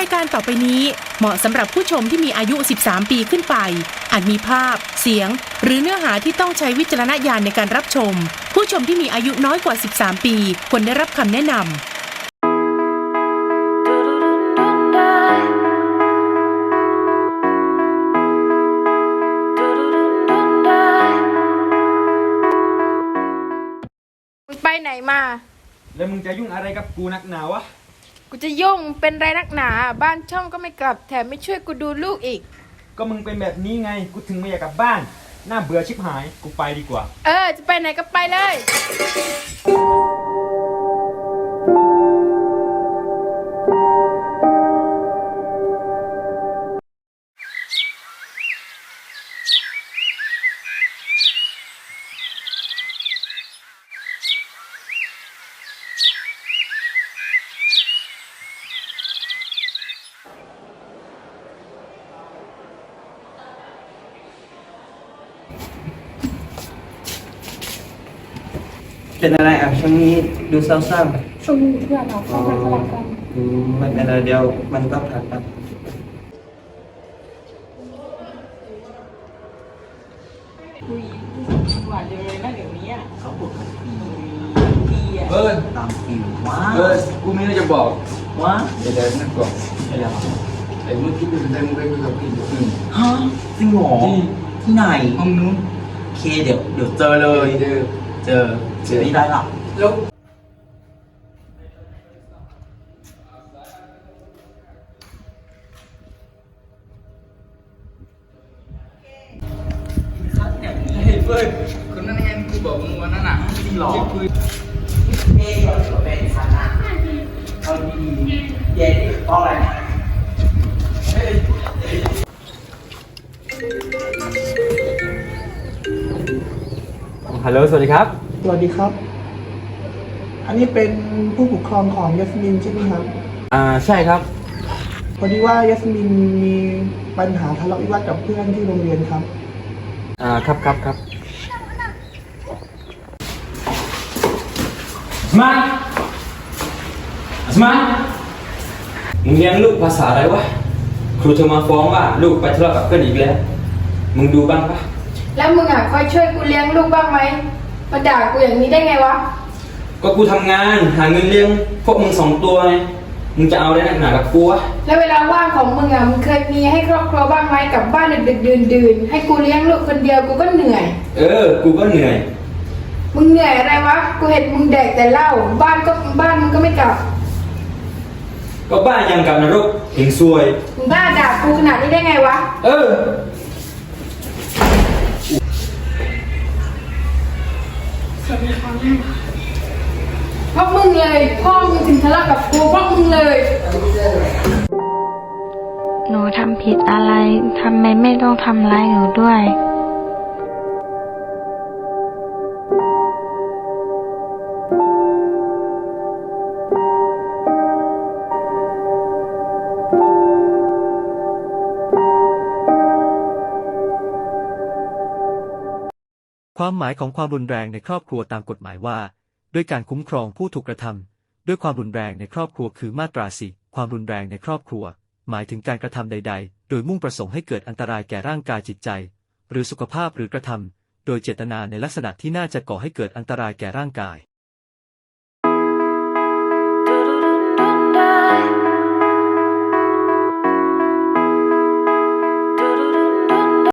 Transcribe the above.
รายการต่อไปนี้เหมาะสำหรับผู้ชมที่มีอายุ 13 ปีขึ้นไป อาจมีภาพ เสียง หรือเนื้อหาที่ต้องใช้วิจารณญาณในการรับชม ผู้ชมที่มีอายุน้อยกว่า 13 ปีควรได้รับคำแนะนำมึงไปไหนมา แล้วมึงจะยุ่งอะไรกับกูนักหนาวะ กูจะยุ่งเป็นไรนักหนา บ้านช่องก็ไม่กลับแถมไม่ช่วยกูดูลูกอีก ก็มึงเป็นแบบนี้ไง กูถึงไม่อยากกลับบ้าน น่าเบื่อชิบหาย กูไปดีกว่า เออ จะไปไหนก็ไปเลย เป็นอะไรอะช่วงนี้ดูเศร้าช่วงนี้เพื่อนเราๆเข้ามาสลับกันอืมไม่เป็นไรเดียวมันก็ผ่านไปเบิร์นตามฟิวว้าเบิร์นกูมีอะไรจะบอกว้าเดี๋ยวเดี๋ยวนั่งก่อนไอ้ยังไอ้เมื่อกี้มึงเดินไปคุยกับพี่อยู่อืมฮะจริงเหรอจริงที่ไหนห้องนู้นโอเคเดี๋ยวเดี๋ยวเจอเลย เจอเจอ เจอนี่ได้ละแล้วเฮ้ยเบิร์นคนนั้นไงกูบอกมึงวันนั้นอะจริงหรอคุยเอ๊ะเป็นฐานะเอาดีๆเย็นต้องอะไรฮัลโหล สวัสดีครับ สวัสดีครับ อันนี้เป็นผู้ปกครองของยัสมินใช่ไหมครับ อ่าใช่ครับ พอดีว่ายัสมินมีปัญหาทะเลาะวิวาทกับเพื่อนที่โรงเรียนครับ อ่าครับครับครับสมาสมามึงเลี้ยงลูกภาษาอะไรวะ ครูจะมาฟ้องว่าลูกไปทะเลาะกับเพื่อนอีกแล้ว มึงดูบ้างปะแล้วมึงอะคอยช่วยกูเลี้ยงลูกบ้างไหม มาด่ากูอย่างนี้ได้ไงวะ ก็กูทำงานหาเงินเลี้ยงพวกมึงสองตัวไงมึงจะเอาได้นักหนากับกูวะแล้วเวลาว่างของมึงอะมึงเคยมีให้ครอบครัวบ้างไหมกลับบ้านดึกๆดื่นๆให้กูเลี้ยงลูกคนเดียวกูก็เหนื่อย เออ กูก็เหนื่อย มึงเหนื่อยอะไรวะ กูเห็นมึงแดกแต่เหล้าบ้านก็บ้านมึงก็ไม่กลับ ก็บ้ายังกับนรกเห็นซวย มึงกล้าด่ากูขนาดนี้ได้ไงวะ เออ เพราะมึงเลย พ่อมึงถึงทะเลาะกับกูเพราะมึงเลย หนูทำผิดอะไร ทำไมไม่ต้องทำร้ายหนูด้วย ความหมายของความรุนแรงในครอบครัวตามกฎหมายว่า ด้วยการคุ้มครองผู้ถูกกระทำด้วยความรุนแรงในครอบครัวคือมาตราสี่ความรุนแรงในครอบครัว หมายถึงการกระทำใด ๆ โดยมุ่งประสงค์ให้เกิดอันตรายแก่ร่างกายจิตใจ หรือสุขภาพหรือกระทำโดยเจตนาในลักษณะที่น่าจะก่อให้เกิดอันตรายแก่ร่างกาย